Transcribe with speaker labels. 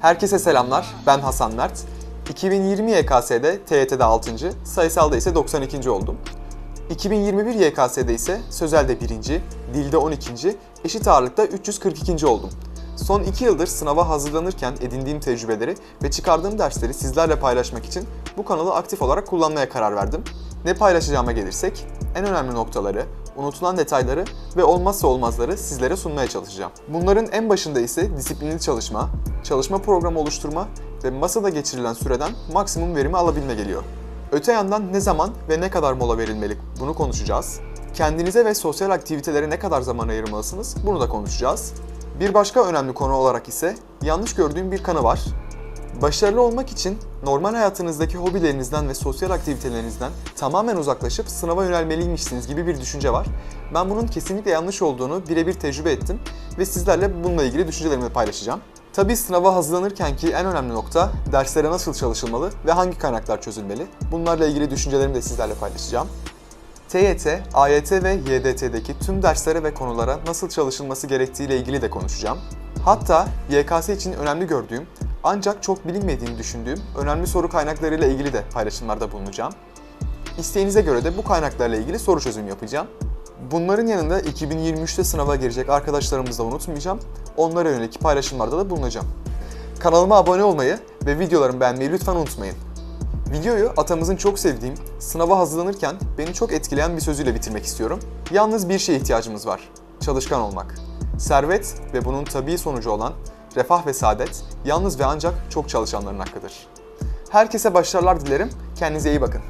Speaker 1: Herkese selamlar, ben Hasan Mert. 2020 YKS'de TYT'de 6. sayısalda ise 92. oldum. 2021 YKS'de ise sözelde 1. dilde 12. eşit ağırlıkta 342. oldum. Son 2 yıldır sınava hazırlanırken edindiğim tecrübeleri ve çıkardığım dersleri sizlerle paylaşmak için bu kanalı aktif olarak kullanmaya karar verdim. Ne paylaşacağıma gelirsek, en önemli noktaları, unutulan detayları ve olmazsa olmazları sizlere sunmaya çalışacağım. Bunların en başında ise disiplinli çalışma, çalışma programı oluşturma ve masada geçirilen süreden maksimum verimi alabilme geliyor. Öte yandan ne zaman ve ne kadar mola verilmeli bunu konuşacağız. Kendinize ve sosyal aktivitelere ne kadar zaman ayırmalısınız bunu da konuşacağız. Bir başka önemli konu olarak ise yanlış gördüğüm bir kanı var. Başarılı olmak için normal hayatınızdaki hobilerinizden ve sosyal aktivitelerinizden tamamen uzaklaşıp sınava yönelmeliymişsiniz gibi bir düşünce var. Ben bunun kesinlikle yanlış olduğunu birebir tecrübe ettim ve sizlerle bununla ilgili düşüncelerimi paylaşacağım. Tabii sınava hazırlanırken ki en önemli nokta derslere nasıl çalışılmalı ve hangi kaynaklar çözülmeli. Bunlarla ilgili düşüncelerimi de sizlerle paylaşacağım. TYT, AYT ve YDT'deki tüm derslere ve konulara nasıl çalışılması gerektiğiyle ilgili de konuşacağım. Hatta YKS için önemli gördüğüm ancak çok bilinmediğini düşündüğüm önemli soru kaynaklarıyla ilgili de paylaşımlarda bulunacağım. İsteğinize göre de bu kaynaklarla ilgili soru çözüm yapacağım. Bunların yanında 2023'te sınava girecek arkadaşlarımızı da unutmayacağım. Onlara yönelik paylaşımlarda da bulunacağım. Kanalıma abone olmayı ve videolarımı beğenmeyi lütfen unutmayın. Videoyu atamızın çok sevdiğim, sınava hazırlanırken beni çok etkileyen bir sözüyle bitirmek istiyorum. Yalnız bir şeye ihtiyacımız var. Çalışkan olmak. Servet ve bunun tabii sonucu olan refah ve saadet yalnız ve ancak çok çalışanların hakkıdır. Herkese başarılar dilerim. Kendinize iyi bakın.